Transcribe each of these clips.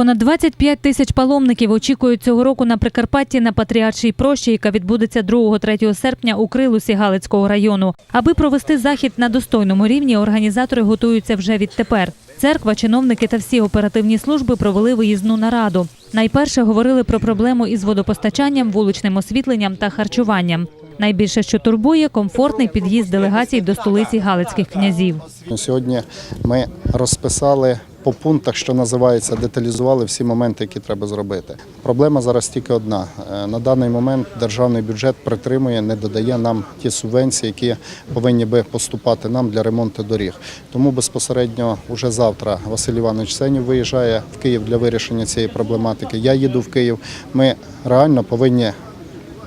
Понад 25 тисяч паломників очікують цього року на Прикарпатті на Патріаршій прощі, яка відбудеться 2-3 серпня у Крилусі Галицького району. Аби провести захід на достойному рівні, організатори готуються вже відтепер. Церква, чиновники та всі оперативні служби провели виїзну нараду. Найперше говорили про проблему із водопостачанням, вуличним освітленням та харчуванням. Найбільше, що турбує, комфортний під'їзд делегацій до столиці Галицьких князів. Сьогодні ми розписали по пунктах, що називається, деталізували всі моменти, які треба зробити. Проблема зараз тільки одна: Е, на даний момент державний бюджет притримує, не додає нам ті субвенції, які повинні би поступати нам для ремонту доріг. Тому безпосередньо вже завтра Василь Іванович Сенів виїжджає в Київ для вирішення цієї проблематики. Я їду в Київ. Ми реально повинні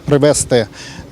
привезти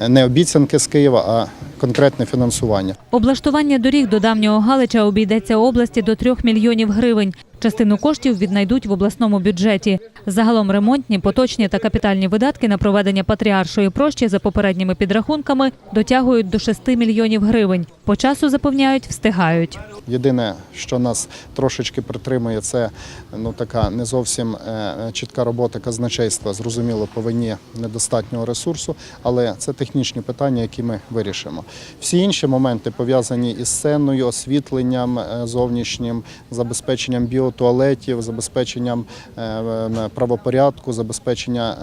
не обіцянки з Києва, а конкретне фінансування. Облаштування доріг до давнього Галича обійдеться області до 3 мільйонів гривень. Частину коштів віднайдуть в обласному бюджеті. Загалом ремонтні, поточні та капітальні видатки на проведення патріаршої прощі за попередніми підрахунками дотягують до 6 мільйонів гривень. По часу запевняють, встигають. Єдине, що нас трошечки притримує, це ну така не зовсім е, чітка робота казначейства. Зрозуміло, по вині недостатнього ресурсу, але це технічні питання, які ми вирішимо. Всі інші моменти пов'язані із сценою, освітленням е, зовнішнім, забезпеченням біотуалетів, забезпеченням е, правопорядку, забезпечення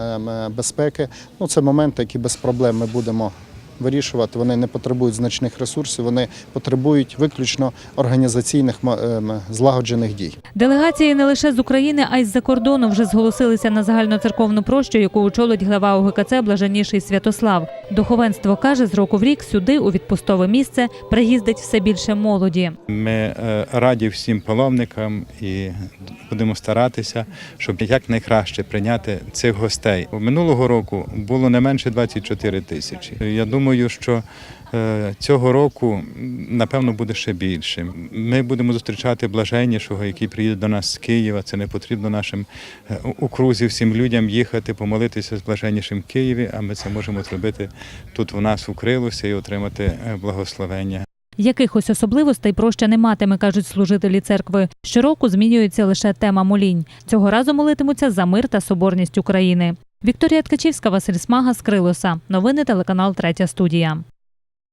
е, безпеки. Ну це моменти, які без проблем ми будемо вирішувати. Вони не потребують значних ресурсів, вони потребують виключно організаційних ем, злагоджених дій. Делегації не лише з України, а й з-за кордону вже зголосилися на загальноцерковну прощу, яку очолить глава УГКЦ Блаженніший Святослав. Духовенство каже, з року в рік сюди, у відпустове місце, приїздить все більше молоді. Ми е, раді всім паломникам і будемо старатися, щоб якнайкраще прийняти цих гостей. Минулого року було не менше 24 тисячі. Я думаю, що цього року напевно буде ще більше. Ми будемо зустрічати блаженнішого, який приїде до нас з Києва. Це не потрібно нашим е, окрузі, всім людям їхати, помолитися з блаженнішим в Києві. А ми це можемо зробити тут у нас у Крилусі і отримати е, благословення. Якихось особливостей проща не матиме, кажуть служителі церкви. Щороку змінюється лише тема молінь. Цього разу молитимуться за мир та соборність України. Вікторія Ткачівська, Василь Смага з Крилоса. Новини телеканал Третя студія.